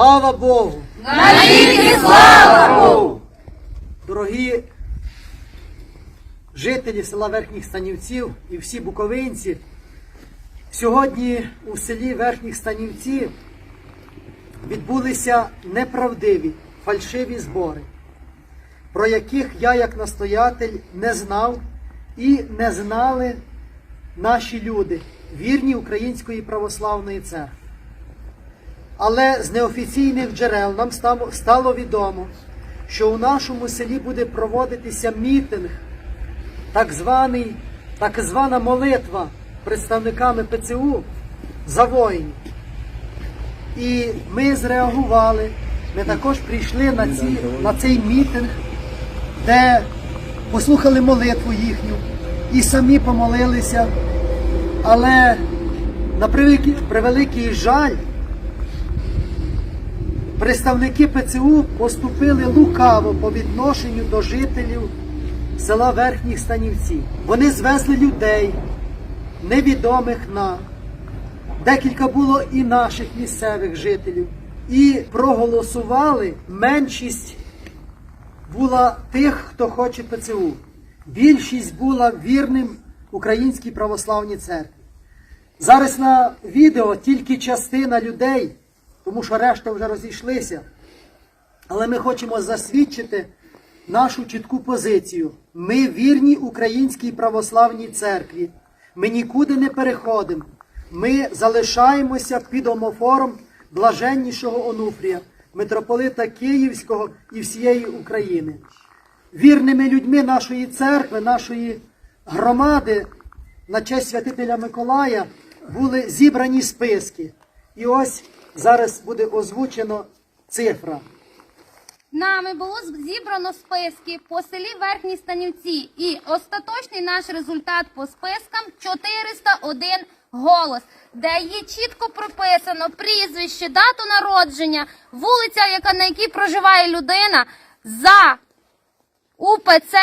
Слава Богу! Навіки слава Богу! Дорогі жителі села Верхніх Станівців і всі буковинці, сьогодні у селі Верхніх Станівці відбулися неправдиві фальшиві збори, про яких я як настоятель не знав і не знали наші люди, вірні Української православної церкви. Але з неофіційних джерел нам стало- відомо, що у нашому селі буде проводитися мітинг, так, званий, так звана молитва представниками ПЦУ за воїнів. І ми зреагували. Ми також прийшли на, ці, на цей мітинг, де послухали молитву їхню і самі помолилися. Але на превеликий жаль, представники ПЦУ поступили лукаво по відношенню до жителів села Верхніх Станівці. Вони звезли людей, невідомих нам. Декілька було і наших місцевих жителів. І проголосували меншість була тих, хто хоче ПЦУ. Більшість була вірним Українській православній церкві. Зараз на відео тільки частина людей, тому що решта вже розійшлися. Але ми хочемо засвідчити нашу чітку позицію. Ми вірні Українській православній церкві. Ми нікуди не переходимо. Ми залишаємося під омофором блаженнішого Онуфрія, митрополита Київського і всієї України. Вірними людьми нашої церкви, нашої громади на честь святителя Миколая були зібрані списки. І ось зараз буде озвучено цифра. Нами було зібрано списки по селі Верхні Станівці. І остаточний наш результат по спискам 401 голос, де є чітко прописано прізвище, дату народження, вулиця, яка, на якій проживає людина, за УПЦ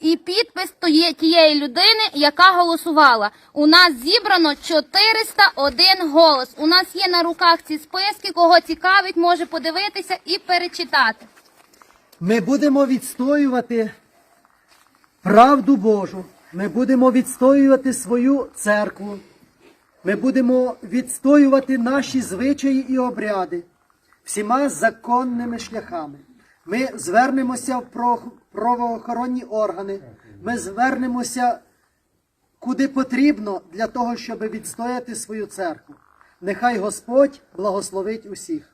і підпис тієї людини, яка голосувала. У нас зібрано 401 голос. У нас є на руках ці списки. Кого цікавить, може подивитися і перечитати. Ми будемо відстоювати правду Божу. Ми будемо відстоювати свою церкву. Ми будемо відстоювати наші звичаї і обряди всіма законними шляхами. Ми звернемося в правоохоронні органи. Ми звернемося куди потрібно для того, щоб відстояти свою церкву. Нехай Господь благословить усіх.